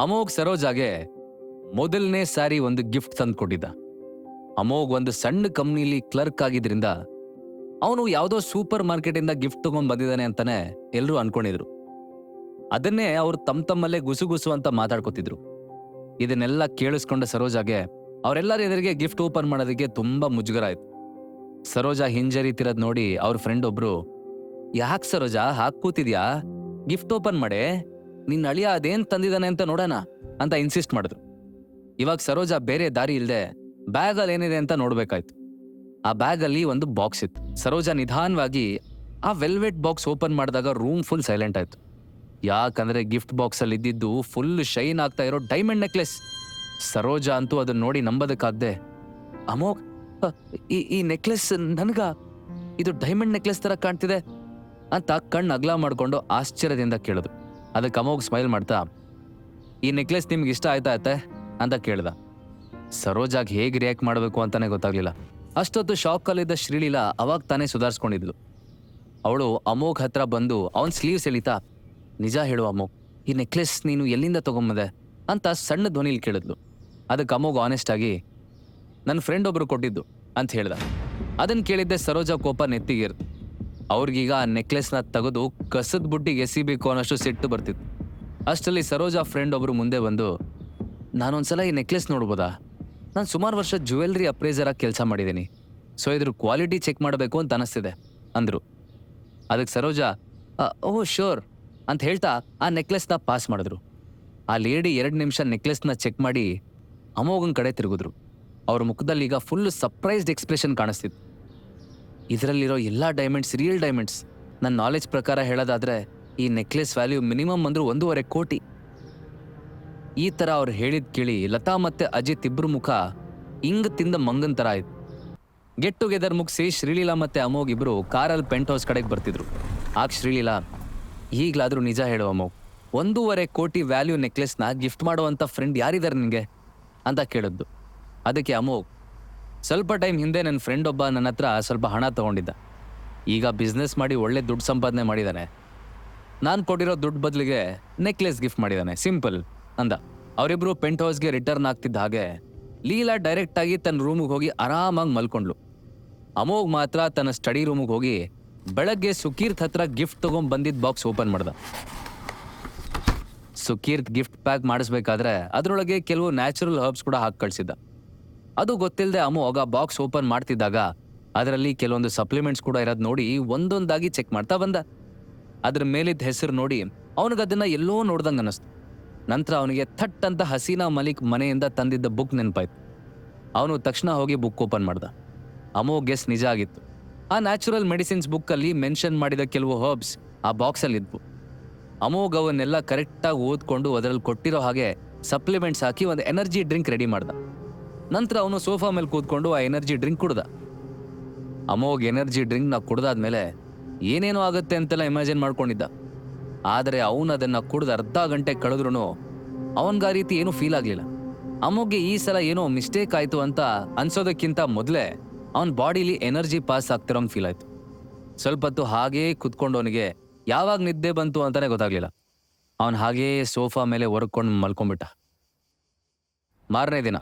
ಅಮೋಘ್ ಸರೋಜಾಗೆ ಮೊದಲನೇ ಸಾರಿ ಒಂದು ಗಿಫ್ಟ್ ತಂದು ಕೊಟ್ಟಿದ್ದ. ಅಮೋಘ್ ಒಂದು ಸಣ್ಣ ಕಂಪ್ನಿಲಿ ಕ್ಲರ್ಕ್ ಆಗಿದ್ರಿಂದ ಅವನು ಯಾವುದೋ ಸೂಪರ್ ಮಾರ್ಕೆಟಿಂದ ಗಿಫ್ಟ್ ತಗೊಂಡ್ ಬಂದಿದ್ದಾನೆ ಅಂತಾನೆ ಎಲ್ಲರೂ ಅನ್ಕೊಂಡಿದ್ರು. ಅದನ್ನೇ ಅವರು ತಮ್ಮ ತಮ್ಮಲ್ಲೇ ಗುಸುಗುಸು ಅಂತ ಮಾತಾಡ್ಕೊತಿದ್ರು. ಇದನ್ನೆಲ್ಲ ಕೇಳಿಸ್ಕೊಂಡ ಸರೋಜಾಗೆ ಅವರೆಲ್ಲರ ಎದುರಿಗೆ ಗಿಫ್ಟ್ ಓಪನ್ ಮಾಡೋದಕ್ಕೆ ತುಂಬಾ ಮುಜುಗರ ಆಯ್ತು. ಸರೋಜಾ ಹಿಂಜರಿತಿರೋದ್ ನೋಡಿ ಅವ್ರ ಫ್ರೆಂಡ್ ಒಬ್ರು, ಯಾಕೆ ಸರೋಜಾ? ಹಾಕ್ ಕೂತಿದ್ಯಾ? ಗಿಫ್ಟ್ ಓಪನ್ ಮಾಡೆ? ನಿನ್ನ ಅಳಿಯ ಅದೇನ್ ತಂದಿದ್ದಾನೆ ಅಂತ ನೋಡೋಣ ಅಂತ ಇನ್ಸಿಸ್ಟ್ ಮಾಡಿದ್ರು. ಇವಾಗ ಸರೋಜ ಬೇರೆ ದಾರಿ ಇಲ್ಲದೆ ಬ್ಯಾಗ್ ಅಲ್ಲಿ ಏನಿದೆ ಅಂತ ನೋಡ್ಬೇಕಾಯ್ತು. ಆ ಬ್ಯಾಗ್ ಅಲ್ಲಿ ಒಂದು ಬಾಕ್ಸ್ ಇತ್ತು. ಸರೋಜ ನಿಧಾನವಾಗಿ ಆ ವೆಲ್ವೆಟ್ ಬಾಕ್ಸ್ ಓಪನ್ ಮಾಡಿದಾಗ ರೂಮ್ ಫುಲ್ ಸೈಲೆಂಟ್ ಆಯ್ತು. ಯಾಕಂದ್ರೆ ಗಿಫ್ಟ್ ಬಾಕ್ಸ್ ಅಲ್ಲಿ ಇದ್ದಿದ್ದು ಫುಲ್ ಶೈನ್ ಆಗ್ತಾ ಇರೋ ಡೈಮಂಡ್ ನೆಕ್ಲೆಸ್ ಸರೋಜಾ ಅಂತೂ ಅದನ್ನ ನೋಡಿ ನಂಬೋದಕ್ಕಾಗ್ದೆ ಅಮೋ ಈ ಈ ನೆಕ್ಲೆಸ್ ನನಗ? ಇದು ಡೈಮಂಡ್ ನೆಕ್ಲೆಸ್ ತರ ಕಾಣ್ತಿದೆ? ಅಂತ ಕಣ್ಣು ಅಗಲ ಮಾಡಿಕೊಂಡು ಆಶ್ಚರ್ಯದಿಂದ ಕೇಳಿದ್ರು. ಅದಕ್ಕೆ ಅಮೋಗ್ ಸ್ಮೈಲ್ ಮಾಡ್ತಾ, ಈ ನೆಕ್ಲೆಸ್ ನಿಮ್ಗೆ ಇಷ್ಟ ಆಯ್ತಾ ಅತ್ತೆ? ಅಂತ ಕೇಳ್ದ. ಸರೋಜಾಗ್ ಹೇಗೆ ರಿಯಾಕ್ಟ್ ಮಾಡಬೇಕು ಅಂತಾನೆ ಗೊತ್ತಾಗ್ಲಿಲ್ಲ. ಅಷ್ಟೊತ್ತು ಶಾಕಲ್ಲಿದ್ದ ಶ್ರೀಲೀಲಾ ಅವಾಗ ತಾನೇ ಸುಧಾರಿಸ್ಕೊಂಡಿದ್ಲು. ಅವಳು ಅಮೋಘ್ ಹತ್ರ ಬಂದು ಅವನ್ ಸ್ಲೀವ್ಸ್ ಎಳಿತಾ, ನಿಜ ಹೇಳು ಅಮೋಘ್, ಈ ನೆಕ್ಲೆಸ್ ನೀನು ಎಲ್ಲಿಂದ ತಗೊಂಬಂದೆ? ಅಂತ ಸಣ್ಣ ಧ್ವನಿಲಿ ಕೇಳಿದ್ಲು. ಅದಕ್ಕೆ ಅಮೋಘ್ ಆನೆಸ್ಟ್ ಆಗಿ ನನ್ನ ಫ್ರೆಂಡ್ ಒಬ್ರು ಕೊಟ್ಟಿದ್ದು, ಅಂತ ಹೇಳ್ದ. ಅದನ್ನು ಕೇಳಿದ್ದೆ ಸರೋಜಾ ಕೋಪ ನೆತ್ತಿಗೇರ್ತು ಅವ್ರಿಗೀಗ ಆ ನೆಕ್ಲೆಸ್ನ ತೆಗೆದು ಕಸದ ಬುಟ್ಟಿಗೆ ಎಸಿಬೇಕು ಅನ್ನೋಷ್ಟು ಸಿಟ್ಟು ಬರ್ತಿತ್ತು. ಅಷ್ಟರಲ್ಲಿ ಸರೋಜಾ ಫ್ರೆಂಡ್ ಒಬ್ರು ಮುಂದೆ ಬಂದು, ನಾನೊಂದ್ಸಲ ಈ ನೆಕ್ಲೆಸ್ ನೋಡ್ಬೋದಾ? ನಾನು ಸುಮಾರು ವರ್ಷ ಜ್ಯುವೆಲ್ರಿ ಆಗಿ ಕೆಲಸ ಮಾಡಿದ್ದೀನಿ ಸೊ ಇದ್ರ ಕ್ವಾಲಿಟಿ ಚೆಕ್ ಮಾಡಬೇಕು ಅಂತ ಅನಿಸ್ತಿದೆ, ಅಂದರು. ಅದಕ್ಕೆ ಸರೋಜಾ ಓ ಶೋರ್ ಅಂತ ಹೇಳ್ತಾ ಆ ನೆಕ್ಲೆಸ್ನ ಪಾಸ್ ಮಾಡಿದ್ರು. ಆ ಲೇಡಿ ಎರಡು ನಿಮಿಷ ನೆಕ್ಲೆಸ್ನ ಚೆಕ್ ಮಾಡಿ ಅಮೋಘನ್ ಕಡೆ ತಿರುಗಿದ್ರು. ಅವ್ರ ಮುಖದಲ್ಲಿ ಈಗ ಫುಲ್ ಸರ್ಪ್ರೈಸ್ಡ್ ಎಕ್ಸ್ಪ್ರೆಷನ್ ಕಾಣಿಸ್ತಿತ್ತು. ಇದರಲ್ಲಿರೋ ಎಲ್ಲ ಡೈಮಂಡ್ಸ್ ರಿಯಲ್ ಡೈಮಂಡ್ಸ್ ನನ್ನ ನಾಲೆಜ್ ಪ್ರಕಾರ ಹೇಳೋದಾದ್ರೆ ಈ ನೆಕ್ಲೆಸ್ ವ್ಯಾಲ್ಯೂ ಮಿನಿಮಮ್ ಅಂದ್ರೂ ಒಂದೂವರೆ ಕೋಟಿ. ಈ ತರ ಅವ್ರು ಹೇಳಿದ್ ಕೇಳಿ ಲತಾ ಮತ್ತೆ ಅಜಿತ್ ಇಬ್ಬರು ಮುಖ ಹಿಂಗ್ ತಿಂದ ಮಂಗನ್ ಥರ ಆಯ್ತು. ಗೆಟ್ ಟುಗೆದರ್ ಮುಗಿಸಿ ಶ್ರೀಲೀಲಾ ಮತ್ತೆ ಅಮೋಗ್ ಇಬ್ರು ಕಾರಲ್ಲಿ ಪೆಂಟ್ ಹೌಸ್ ಕಡೆಗೆ ಬರ್ತಿದ್ರು. ಆಗ ಶ್ರೀಲೀಲಾ, ಈಗಲಾದರೂ ನಿಜ ಹೇಳು ಅಮೋಗ್ ಒಂದೂವರೆ ಕೋಟಿ ವ್ಯಾಲ್ಯೂ ನೆಕ್ಲೆಸ್ನ ಗಿಫ್ಟ್ ಮಾಡುವಂಥ ಫ್ರೆಂಡ್ ಯಾರಿದ್ದಾರೆ ನಿನಗೆ ಅಂತ ಕೇಳಿದ್ದು. ಅದಕ್ಕೆ ಅಮೋಘ್ ಸ್ವಲ್ಪ ಟೈಮ್ ಹಿಂದೆ ನನ್ನ ಫ್ರೆಂಡ್ ಒಬ್ಬ ನನ್ನ ಹತ್ರ ಸ್ವಲ್ಪ ಹಣ ತಗೊಂಡಿದ್ದ. ಈಗ ಬಿಸ್ನೆಸ್ ಮಾಡಿ ಒಳ್ಳೆ ದುಡ್ಡು ಸಂಪಾದನೆ ಮಾಡಿದ್ದಾನೆ ನಾನು ಕೊಟ್ಟಿರೋ ದುಡ್ಡು ಬದಲಿಗೆ ನೆಕ್ಲೆಸ್ ಗಿಫ್ಟ್ ಮಾಡಿದ್ದಾನೆ ಸಿಂಪಲ್ ಅಂದ. ಅವರಿಬ್ರು ಪೆಂಟ್ ಹೌಸ್ಗೆ ರಿಟರ್ನ್ ಆಗ್ತಿದ್ದ ಹಾಗೆ ಲೀಲಾ ಡೈರೆಕ್ಟಾಗಿ ತನ್ನ ರೂಮಿಗೆ ಹೋಗಿ ಆರಾಮಾಗಿ ಮಲ್ಕೊಂಡ್ಲು ಅಮೋಗ್ ಮಾತ್ರ ತನ್ನ ಸ್ಟಡಿ ರೂಮಿಗೆ ಹೋಗಿ ಬೆಳಗ್ಗೆ ಸುಕೀರ್ತ್ ಹತ್ರ ಗಿಫ್ಟ್ ತೊಗೊಂಡು ಬಂದಿದ್ದ ಬಾಕ್ಸ್ ಓಪನ್ ಮಾಡ್ದ. ಸುಕೀರ್ತ್ ಗಿಫ್ಟ್ ಪ್ಯಾಕ್ ಮಾಡಿಸ್ಬೇಕಾದ್ರೆ ಅದರೊಳಗೆ ಕೆಲವು ನ್ಯಾಚುರಲ್ ಹರ್ಬ್ಸ್ ಕೂಡ ಹಾಕಿ ಕಳ್ಸಿದ್ದ. ಅದು ಗೊತ್ತಿಲ್ಲದೆ ಅಮೋಘ ಬಾಕ್ಸ್ ಓಪನ್ ಮಾಡ್ತಿದ್ದಾಗ ಅದರಲ್ಲಿ ಕೆಲವೊಂದು ಸಪ್ಲಿಮೆಂಟ್ಸ್ ಕೂಡ ಇರೋದು ನೋಡಿ ಒಂದೊಂದಾಗಿ ಚೆಕ್ ಮಾಡ್ತಾ ಬಂದ. ಅದ್ರ ಮೇಲಿದ್ದ ಹೆಸರು ನೋಡಿ ಅವನಿಗದನ್ನ ಎಲ್ಲೋ ನೋಡ್ದಂಗೆ ಅನ್ನಿಸ್ತು ನಂತರ ಅವನಿಗೆ ಥಟ್ ಅಂತ ಹಸೀನಾ ಮಲಿಕ್ ಮನೆಯಿಂದ ತಂದಿದ್ದ ಬುಕ್ ನೆನಪಾಯ್ತು. ಅವನು ತಕ್ಷಣ ಹೋಗಿ ಬುಕ್ ಓಪನ್ ಮಾಡ್ದ. ಅಮೋ ಗೆಸ್ ನಿಜ ಆಗಿತ್ತು. ಆ ನ್ಯಾಚುರಲ್ ಮೆಡಿಸಿನ್ಸ್ ಬುಕ್ಕಲ್ಲಿ ಮೆನ್ಷನ್ ಮಾಡಿದ ಕೆಲವು ಹರ್ಬ್ಸ್ ಆ ಬಾಕ್ಸಲ್ಲಿ ಇದ್ವು. ಅಮೋಘ್ ಅವನ್ನೆಲ್ಲ ಕರೆಕ್ಟಾಗಿ ಓದ್ಕೊಂಡು ಅದರಲ್ಲಿ ಕೊಟ್ಟಿರೋ ಹಾಗೆ ಸಪ್ಲಿಮೆಂಟ್ಸ್ ಹಾಕಿ ಒಂದು ಎನರ್ಜಿ ಡ್ರಿಂಕ್ ರೆಡಿ ಮಾಡ್ದ. ನಂತರ ಅವನು ಸೋಫಾ ಮೇಲೆ ಕೂತ್ಕೊಂಡು ಆ ಎನರ್ಜಿ ಡ್ರಿಂಕ್ ಕುಡ್ದ. ಅಮೋಗ್ ಎನರ್ಜಿ ಡ್ರಿಂಕ್ನ ಕುಡ್ದಾದ್ಮೇಲೆ ಏನೇನೋ ಆಗುತ್ತೆ ಅಂತೆಲ್ಲ ಇಮ್ಯಾಜಿನ್ ಮಾಡ್ಕೊಂಡಿದ್ದ. ಆದರೆ ಅವನು ಅದನ್ನು ಕುಡ್ದು ಅರ್ಧ ಗಂಟೆ ಕಳೆದ್ರೂ ಅವನ್ಗ ಆ ರೀತಿ ಏನೂ ಫೀಲ್ ಆಗಲಿಲ್ಲ. ಅಮೋಗ್ಗೆ ಈ ಸಲ ಏನೋ ಮಿಸ್ಟೇಕ್ ಆಯಿತು ಅಂತ ಅನ್ಸೋದಕ್ಕಿಂತ ಮೊದಲೇ ಅವನ ಬಾಡಿಲಿ ಎನರ್ಜಿ ಪಾಸ್ ಆಗ್ತಿರೋ ಫೀಲ್ ಆಯಿತು. ಸ್ವಲ್ಪ ಹೊತ್ತು ಹಾಗೇ ಕುತ್ಕೊಂಡವನಿಗೆ ಯಾವಾಗ ನಿದ್ದೆ ಬಂತು ಅಂತಾನೆ ಗೊತ್ತಾಗ್ಲಿಲ್ಲ. ಅವನು ಹಾಗೇ ಸೋಫಾ ಮೇಲೆ ಹೊರಕೊಂಡು ಮಲ್ಕೊಂಡ್ಬಿಟ್ಟ. ಮಾರನೇ ದಿನ.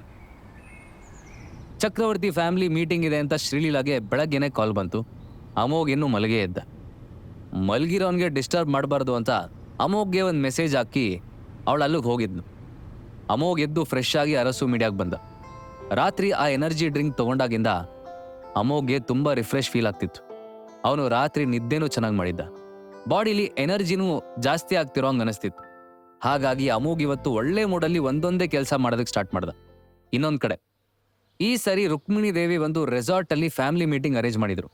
ಚಕ್ರವರ್ತಿ ಫ್ಯಾಮಿಲಿ ಮೀಟಿಂಗ್ ಇದೆ ಅಂತ ಶ್ರೀಲೀಲಾಗೆ ಬೆಳಗ್ಗೆನೆ ಕಾಲ್ ಬಂತು. ಅಮೋಘ್ ಇನ್ನೂ ಮಲಗೇ ಇದ್ದ. ಮಲಗಿರೋನ್ಗೆ ಡಿಸ್ಟರ್ಬ್ ಮಾಡಬಾರ್ದು ಅಂತ ಅಮೋಘ್ಗೆ ಒಂದು ಮೆಸೇಜ್ ಹಾಕಿ ಅವಳು ಅಲ್ಲಿಗೆ ಹೋಗಿದ್ನು ಅಮೋಘ್ ಎದ್ದು ಫ್ರೆಶ್ ಆಗಿ ಅರಸು ಮೀಡಿಯಾಗೆ ಬಂದ. ರಾತ್ರಿ ಆ ಎನರ್ಜಿ ಡ್ರಿಂಕ್ ತಗೊಂಡಾಗಿಂದ ಅಮೋಘ್ಗೆ ತುಂಬ ರಿಫ್ರೆಶ್ ಫೀಲ್ ಆಗ್ತಿತ್ತು. ಅವನು ರಾತ್ರಿ ನಿದ್ದೆನೂ ಚೆನ್ನಾಗಿ ಮಾಡಿದ್ದ. ಬಾಡಿಲಿ ಎನರ್ಜಿನೂ ಜಾಸ್ತಿ ಆಗ್ತಿರೋ ಹಂಗೆ ಅನಿಸ್ತಿತ್ತು. ಹಾಗಾಗಿ ಅಮೋಘ್ ಇವತ್ತು ಒಳ್ಳೆ ಮೂಡಲ್ಲಿ ಒಂದೊಂದೇ ಕೆಲಸ ಮಾಡೋದಕ್ಕೆ ಸ್ಟಾರ್ಟ್ ಮಾಡ್ದ. ಇನ್ನೊಂದು ಕಡೆ. ಈ ಸರಿ ರುಕ್ಮಿಣಿ ದೇವಿ ಒಂದು ರೆಸಾರ್ಟ್ ಅಲ್ಲಿ ಫ್ಯಾಮಿಲಿ ಮೀಟಿಂಗ್ ಅರೇಂಜ್ ಮಾಡಿದ್ರು.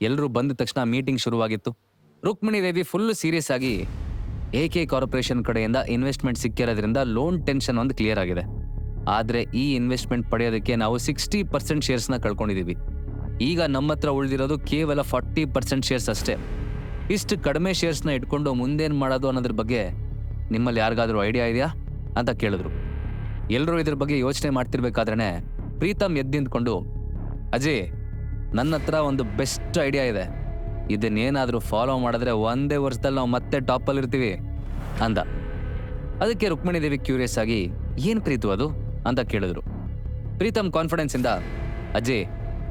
ಎಲ್ಲರೂ ಬಂದ ತಕ್ಷಣ ಮೀಟಿಂಗ್ ಶುರುವಾಗಿತ್ತು. ರುಕ್ಮಿಣಿ ದೇವಿ ಫುಲ್ ಸೀರಿಯಸ್ ಆಗಿ ಎ ಕೆ ಕಾರ್ಪೊರೇಷನ್ ಕಡೆಯಿಂದ ಇನ್ವೆಸ್ಟ್ಮೆಂಟ್ ಸಿಕ್ಕಿರೋದ್ರಿಂದ ಲೋನ್ ಟೆನ್ಷನ್ ಒಂದು ಕ್ಲಿಯರ್ ಆಗಿದೆ. ಆದ್ರೆ ಈ ಇನ್ವೆಸ್ಟ್ಮೆಂಟ್ ಪಡೆಯೋದಕ್ಕೆ ನಾವು ಸಿಕ್ಸ್ಟಿ ಪರ್ಸೆಂಟ್ ಶೇರ್ಸ್ನ ಕಳ್ಕೊಂಡಿದೀವಿ. ಈಗ ನಮ್ಮ ಹತ್ರ ಉಳಿದಿರೋದು ಕೇವಲ ಫಾರ್ಟಿ ಪರ್ಸೆಂಟ್ ಶೇರ್ಸ್ ಅಷ್ಟೇ. ಇಷ್ಟು ಕಡಿಮೆ ಶೇರ್ಸ್ನ ಇಟ್ಕೊಂಡು ಮುಂದೇನು ಮಾಡೋದು ಅನ್ನೋದ್ರ ಬಗ್ಗೆ ನಿಮ್ಮಲ್ಲಿ ಯಾರಿಗಾದ್ರೂ ಐಡಿಯಾ ಇದೆಯಾ? ಅಂತ ಕೇಳಿದ್ರು. ಎಲ್ಲರೂ ಇದ್ರ ಬಗ್ಗೆ ಯೋಚನೆ ಮಾಡ್ತಿರ್ಬೇಕಾದ್ರೆ ಪ್ರೀತಮ್ ಎದ್ದು ನಿಂತ್ಕೊಂಡು ಅಜಯ್, ನನ್ನ ಹತ್ರ ಒಂದು ಬೆಸ್ಟ್ ಐಡಿಯಾ ಇದೆ. ಇದನ್ನೇನಾದರೂ ಫಾಲೋ ಮಾಡಿದ್ರೆ ಒಂದೇ ವರ್ಷದಲ್ಲಿ ನಾವು ಮತ್ತೆ ಟಾಪಲ್ಲಿ ಇರ್ತೀವಿ ಅಂದ. ಅದಕ್ಕೆ ರುಕ್ಮಿಣಿ ದೇವಿ ಕ್ಯೂರಿಯಸ್ ಆಗಿ, ಏನು ಪ್ರೀತು ಅದು? ಅಂತ ಕೇಳಿದ್ರು. ಪ್ರೀತಮ್ ಕಾನ್ಫಿಡೆನ್ಸ್ ಇಂದ, ಅಜಯ್,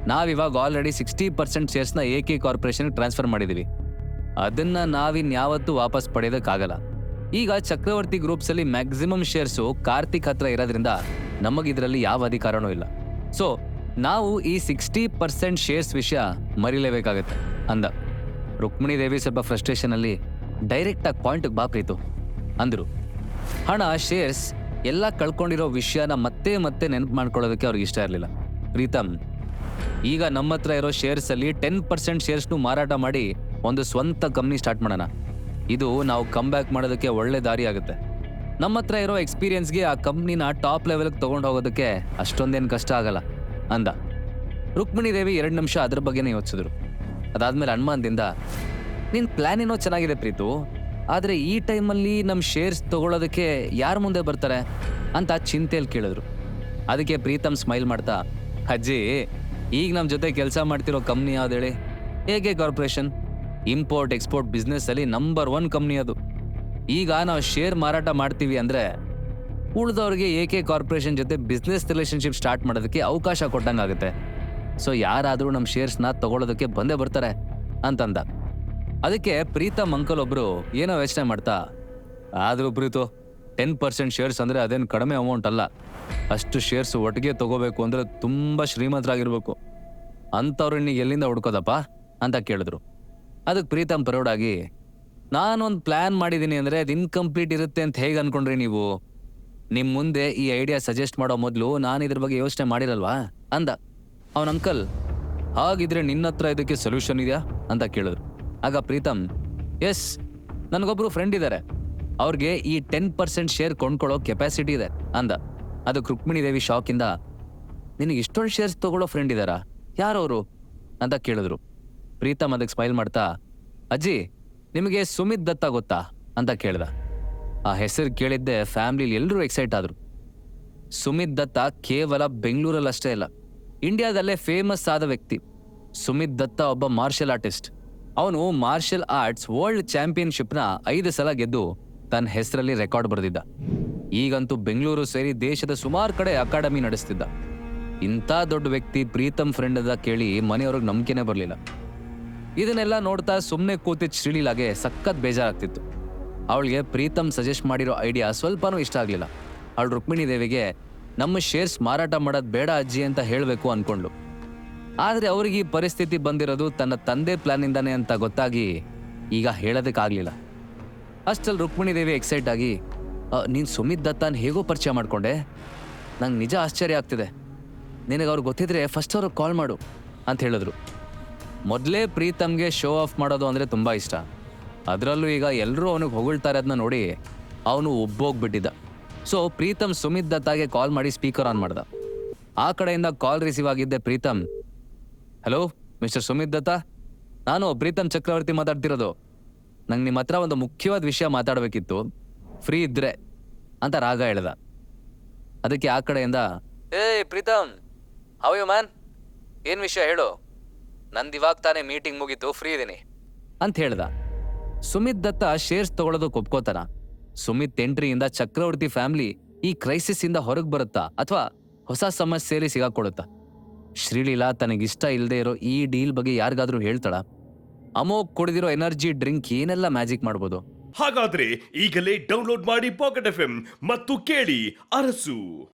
ನಾವಿವಾಗ ಆಲ್ರೆಡಿ ಸಿಕ್ಸ್ಟಿ ಪರ್ಸೆಂಟ್ ಶೇರ್ಸ್ನ ಎ ಕೆ ಕಾರ್ಪೊರೇಷನ್ ಟ್ರಾನ್ಸ್ಫರ್ ಮಾಡಿದೀವಿ. ಅದನ್ನ ನಾವಿನ್ಯಾವತ್ತೂ ವಾಪಸ್ ಪಡೆಯೋದಕ್ಕಾಗಲ್ಲ. ಈಗ ಚಕ್ರವರ್ತಿ ಗ್ರೂಪ್ಸ್ ಅಲ್ಲಿ ಮ್ಯಾಕ್ಸಿಮಮ್ ಶೇರ್ಸು ಕಾರ್ತಿಕ್ ಹತ್ರ ಇರೋದ್ರಿಂದ ನಮಗಿದರಲ್ಲಿ ಯಾವ ಅಧಿಕಾರನೂ ಇಲ್ಲ. ಸೊ ನಾವು ಈ ಸಿಕ್ಸ್ಟಿ ಪರ್ಸೆಂಟ್ ಶೇರ್ಸ್ ವಿಷಯ ಮರಿಲೇಬೇಕಾಗತ್ತೆ, ಅಂದ. ರುಕ್ಮಿಣಿ ದೇವಿ ಸ್ವಲ್ಪ ಫ್ರಸ್ಟ್ರೇಷನ್ ಅಲ್ಲಿ ಡೈರೆಕ್ಟ್ ಆಗಿ ಪಾಯಿಂಟ್ ಬಾ ಪ್ರೀತು ಅಂದ್ರು. ಹಣ ಶೇರ್ಸ್ ಎಲ್ಲ ಕಳ್ಕೊಂಡಿರೋ ವಿಷಯನ ಮತ್ತೆ ಮತ್ತೆ ನೆನಪು ಮಾಡ್ಕೊಳ್ಳೋದಕ್ಕೆ ಅವ್ರಿಗೆ ಇಷ್ಟ ಇರಲಿಲ್ಲ. ಪ್ರೀತಮ್ ಈಗ ನಮ್ಮ ಹತ್ರ ಇರೋ ಶೇರ್ಸ್ ಅಲ್ಲಿ ಟೆನ್ ಪರ್ಸೆಂಟ್ ಶೇರ್ಸ್ನು ಮಾರಾಟ ಮಾಡಿ ಒಂದು ಸ್ವಂತ ಕಂಪ್ನಿ ಸ್ಟಾರ್ಟ್ ಮಾಡೋಣ. ಇದು ನಾವು ಕಮ್ ಬ್ಯಾಕ್ ಮಾಡೋದಕ್ಕೆ ಒಳ್ಳೆ ದಾರಿ ಆಗುತ್ತೆ. ನಮ್ಮ ಹತ್ರ ಇರೋ ಎಕ್ಸ್ಪೀರಿಯನ್ಸ್ಗೆ ಆ ಕಂಪ್ನಿನ ಟಾಪ್ ಲೆವೆಲ್ಗೆ ತೊಗೊಂಡು ಹೋಗೋದಕ್ಕೆ ಅಷ್ಟೊಂದೇನು ಕಷ್ಟ ಆಗಲ್ಲ, ಅಂದ. ರುಕ್ಮಿಣಿ ದೇವಿ ಎರಡು ನಿಮಿಷ ಅದ್ರ ಬಗ್ಗೆನೇ ಯೋಚಿಸಿದ್ರು. ಅದಾದ್ಮೇಲೆ ಅನುಮಾನದಿಂದ ನಿನ್ ಪ್ಲಾನ್ ಏನೋ ಚೆನ್ನಾಗಿದೆ ಪ್ರೀತು, ಆದ್ರೆ ಈ ಟೈಮಲ್ಲಿ ನಮ್ಮ ಶೇರ್ಸ್ ತಗೊಳ್ಳೋದಕ್ಕೆ ಯಾರು ಮುಂದೆ ಬರ್ತಾರೆ? ಅಂತ ಚಿಂತೆಯಲ್ಲಿ ಕೇಳಿದ್ರು. ಅದಕ್ಕೆ ಪ್ರೀತಮ್ ಸ್ಮೈಲ್ ಮಾಡ್ತಾ, ಅಜ್ಜಿ, ಈಗ ನಮ್ಮ ಜೊತೆ ಕೆಲಸ ಮಾಡ್ತಿರೋ ಕಂಪ್ನಿ ಯಾವ್ದು ಹೇಳಿ? ಹೇಗೆ ಕಾರ್ಪೊರೇಷನ್ ಇಂಪೋರ್ಟ್ ಎಕ್ಸ್ಪೋರ್ಟ್ ಬಿಸ್ನೆಸ್ ಅಲ್ಲಿ ನಂಬರ್ ಒನ್ ಕಂಪ್ನಿ ಅದು. ಈಗ ನಾವು ಶೇರ್ ಮಾರಾಟ ಮಾಡ್ತೀವಿ ಅಂದ್ರೆ ಉಳಿದವ್ರಿಗೆ ಏಕೆ ಕಾರ್ಪೊರೇಷನ್ ಜೊತೆ ಬಿಸ್ನೆಸ್ ರಿಲೇಷನ್ಶಿಪ್ ಸ್ಟಾರ್ಟ್ ಮಾಡೋದಕ್ಕೆ ಅವಕಾಶ ಕೊಟ್ಟಂಗಾಗುತ್ತೆ ಸೊ ಯಾರಾದರೂ ನಮ್ಮ ಶೇರ್ಸ್ನ ತಗೊಳ್ಳೋದಕ್ಕೆ ಬಂದೇ ಬರ್ತಾರೆ ಅಂತಂದ. ಅದಕ್ಕೆ ಪ್ರೀತಮ್ ಅಂಕಲ್ ಒಬ್ರು ಏನೋ ಯೋಚನೆ ಮಾಡ್ತಾ, ಆದರೂ ಪ್ರೀತು ಟೆನ್ ಪರ್ಸೆಂಟ್ ಶೇರ್ಸ್ ಅಂದರೆ ಅದೇನು ಕಡಿಮೆ ಅಮೌಂಟ್ ಅಲ್ಲ. ಅಷ್ಟು ಶೇರ್ಸ್ ಒಟ್ಟಿಗೆ ತಗೋಬೇಕು ಅಂದರೆ ತುಂಬ ಶ್ರೀಮಂತರಾಗಿರ್ಬೇಕು. ಅಂಥವ್ರನ್ನ ಎಲ್ಲಿಂದ ಹುಡ್ಕೋದಪ್ಪ, ಅಂತ ಕೇಳಿದ್ರು. ಅದಕ್ಕೆ ಪ್ರೀತಮ್ ಪರೋಡಾಗಿ ನಾನೊಂದು ಪ್ಲಾನ್ ಮಾಡಿದ್ದೀನಿ ಅಂದ್ರೆ ಅದು ಇನ್ಕಂಪ್ಲೀಟ್ ಇರುತ್ತೆ ಅಂತ ಹೇಗೆ ಅನ್ಕೊಂಡ್ರಿ ನೀವು? ನಿಮ್ಮ ಮುಂದೆ ಈ ಐಡಿಯಾ ಸಜೆಸ್ಟ್ ಮಾಡೋ ಮೊದಲು ನಾನು ಇದ್ರ ಬಗ್ಗೆ ಯೋಚನೆ ಮಾಡಿರಲ್ವಾ? ಅಂದ. ಅವನ ಅಂಕಲ್ ಹಾಗಿದ್ರೆ ನಿನ್ನ ಹತ್ರ ಇದಕ್ಕೆ ಸೊಲ್ಯೂಷನ್ ಇದೆಯಾ? ಅಂತ ಕೇಳಿದ್ರು. ಆಗ ಪ್ರೀತಮ್ ಎಸ್ ನನಗೊಬ್ರು ಫ್ರೆಂಡ್ ಇದ್ದಾರೆ ಅವ್ರಿಗೆ ಈ ಟೆನ್ ಪರ್ಸೆಂಟ್ ಶೇರ್ ಕೊಂಡ್ಕೊಳ್ಳೋ ಕೆಪಾಸಿಟಿ ಇದೆ. ಅಂದ. ಅದು ರುಕ್ಮಿಣಿ ದೇವಿ ಶಾಕಿಂದ ನಿನಗೆ ಇಷ್ಟೊಂದು ಶೇರ್ಸ್ ತಗೊಳ್ಳೋ ಫ್ರೆಂಡ್ ಇದ್ದಾರಾ ಯಾರವರು? ಅಂತ ಕೇಳಿದ್ರು. ಪ್ರೀತಮ್ ಅದಕ್ಕೆ ಸ್ಮೈಲ್ ಮಾಡ್ತಾ, ಅಜ್ಜಿ ನಿಮಗೆ ಸುಮಿತ್ ದತ್ತ ಗೊತ್ತಾ ಅಂತ ಕೇಳ್ದ. ಆ ಹೆಸರು ಕೇಳಿದ್ದೆ ಫ್ಯಾಮಿಲಿಲಿ ಎಲ್ಲರೂ ಎಕ್ಸೈಟ್ ಆದರು. ಸುಮಿತ್ ದತ್ತ ಕೇವಲ ಬೆಂಗಳೂರಲ್ಲಷ್ಟೇ ಇಲ್ಲ ಇಂಡಿಯಾದಲ್ಲೇ ಫೇಮಸ್ ಆದ ವ್ಯಕ್ತಿ. ಸುಮಿತ್ ದತ್ತ ಒಬ್ಬ ಮಾರ್ಷಲ್ ಆರ್ಟಿಸ್ಟ್. ಅವನು ಮಾರ್ಷಲ್ ಆರ್ಟ್ಸ್ ವರ್ಲ್ಡ್ ಚಾಂಪಿಯನ್ಶಿಪ್ನ ಐದು ಸಲ ಗೆದ್ದು ತನ್ನ ಹೆಸರಲ್ಲಿ ರೆಕಾರ್ಡ್ ಬರೆದಿದ್ದ. ಈಗಂತೂ ಬೆಂಗಳೂರು ಸೇರಿ ದೇಶದ ಸುಮಾರು ಕಡೆ ಅಕಾಡೆಮಿ ನಡೆಸ್ತಿದ್ದ. ಇಂಥ ದೊಡ್ಡ ವ್ಯಕ್ತಿ ಪ್ರೀತಮ್ ಫ್ರೆಂಡ್ ಅದ ಕೇಳಿ ಮನೆಯವ್ರಿಗೆ ನಂಬಿಕೆನೇ ಬರಲಿಲ್ಲ. ಇದನ್ನೆಲ್ಲ ನೋಡ್ತಾ ಸುಮ್ಮನೆ ಕೂತಿದ್ದ ಶ್ರೀಲೀಲಾಗೆ ಸಖತ್ ಬೇಜಾರಾಗ್ತಿತ್ತು. ಅವಳಿಗೆ ಪ್ರೀತಮ್ ಸಜೆಸ್ಟ್ ಮಾಡಿರೋ ಐಡಿಯಾ ಸ್ವಲ್ಪನೂ ಇಷ್ಟ ಆಗಲಿಲ್ಲ. ಅವಳು ರುಕ್ಮಿಣಿ ದೇವಿಗೆ, ನಮ್ಮ ಶೇರ್ಸ್ ಮಾರಾಟ ಮಾಡೋದು ಬೇಡ ಅಜ್ಜಿ ಅಂತ ಹೇಳಬೇಕು ಅಂದ್ಕೊಂಡು ಆದರೆ ಅವ್ರಿಗೆ ಈ ಪರಿಸ್ಥಿತಿ ಬಂದಿರೋದು ತನ್ನ ತಂದೆ ಪ್ಲಾನಿಂದಾನೆ ಅಂತ ಗೊತ್ತಾಗಿ ಈಗ ಹೇಳೋದಕ್ಕಾಗಲಿಲ್ಲ. ಅಷ್ಟಲ್ಲಿ ರುಕ್ಮಿಣಿ ದೇವಿ ಎಕ್ಸೈಟ್ ಆಗಿ ನೀನು ಸುಮಿತ್ ದತ್ತಾನ್ ಹೇಗೋ ಪರಿಚಯ ಮಾಡಿಕೊಂಡೆ? ನಂಗೆ ನಿಜ ಆಶ್ಚರ್ಯ ಆಗ್ತಿದೆ. ನಿನಗೆ ಅವ್ರು ಗೊತ್ತಿದ್ರೆ ಫಸ್ಟ್ ಅವ್ರಿಗೆ ಕಾಲ್ ಮಾಡು, ಅಂತ ಹೇಳಿದ್ರು. ಮೊದಲೇ ಪ್ರೀತಮ್ಗೆ ಶೋ ಆಫ್ ಮಾಡೋದು ಅಂದರೆ ತುಂಬ ಇಷ್ಟ. ಅದರಲ್ಲೂ ಈಗ ಎಲ್ಲರೂ ಅವನಿಗೆ ಹೊಗಳ್ತಾರೆ ಅದನ್ನ ನೋಡಿ ಅವನು ಒಬ್ಬೋಗ್ಬಿಟ್ಟಿದ್ದ ಸೊ ಪ್ರೀತಮ್ ಸುಮಿತ್ ದತ್ತಾಗೆ ಕಾಲ್ ಮಾಡಿ ಸ್ಪೀಕರ್ ಆನ್ ಮಾಡ್ದ. ಆ ಕಡೆಯಿಂದ ಕಾಲ್ ರಿಸೀವ್ ಆಗಿದ್ದೆ Preetham. Hello mister Sumit Dutta? ನಾನು ಪ್ರೀತಮ್ ಚಕ್ರವರ್ತಿ ಮಾತಾಡ್ತಿರೋದು. ನಂಗೆ ನಿಮ್ಮ ಹತ್ರ ಒಂದು ಮುಖ್ಯವಾದ ವಿಷಯ ಮಾತಾಡಬೇಕಿತ್ತು. ಫ್ರೀ ಇದ್ರೆ, ಅಂತ ರಾಗ ಹೇಳ್ದ. ಅದಕ್ಕೆ ಆ ಕಡೆಯಿಂದ ಏ ಪ್ರೀತಮ್ ಹೌ ಯು ಮ್ಯಾನ್ ಏನು ವಿಷಯ ಹೇಳು? ನಂದು ಇವಾಗ ತಾನೇ ಮೀಟಿಂಗ್ ಮುಗೀತು ಫ್ರೀ ಇದೀನಿ. ಅಂತ ಹೇಳ್ದ. ಸುಮಿತ್ ದತ್ತ ಶೇರ್ಸ್ ತಗೊಳ್ಳೋದಕ್ಕೆ ಒಪ್ಕೋತಾನ ಸುಮಿತ್ ಎಂಟ್ರಿಯಿಂದ ಚಕ್ರವರ್ತಿ ಫ್ಯಾಮಿಲಿ ಈ ಕ್ರೈಸಿಸ್ ಇಂದ ಹೊರಗೆ ಬರುತ್ತಾ ಅಥವಾ ಹೊಸ ಸಮಸ್ಯೆಯಲ್ಲಿ ಸಿಗಾಕೊಡುತ್ತಾ? ಶ್ರೀಲೀಲಾ ತನಗಿಷ್ಟ ಇಲ್ಲದೆ ಇರೋ ಈ ಡೀಲ್ ಬಗ್ಗೆ ಯಾರಿಗಾದ್ರೂ ಹೇಳ್ತಾಳ? ಅಮೋಕ್ ಕುಡಿದಿರೋ ಎನರ್ಜಿ ಡ್ರಿಂಕ್ ಏನೆಲ್ಲ ಮ್ಯಾಜಿಕ್ ಮಾಡ್ಬೋದು? ಹಾಗಾದ್ರೆ ಈಗಲೇ ಡೌನ್ಲೋಡ್ ಮಾಡಿ ಪಾಕೆಟ್ ಎಫ್ ಮತ್ತು ಕೇಳಿ ಅರಸು.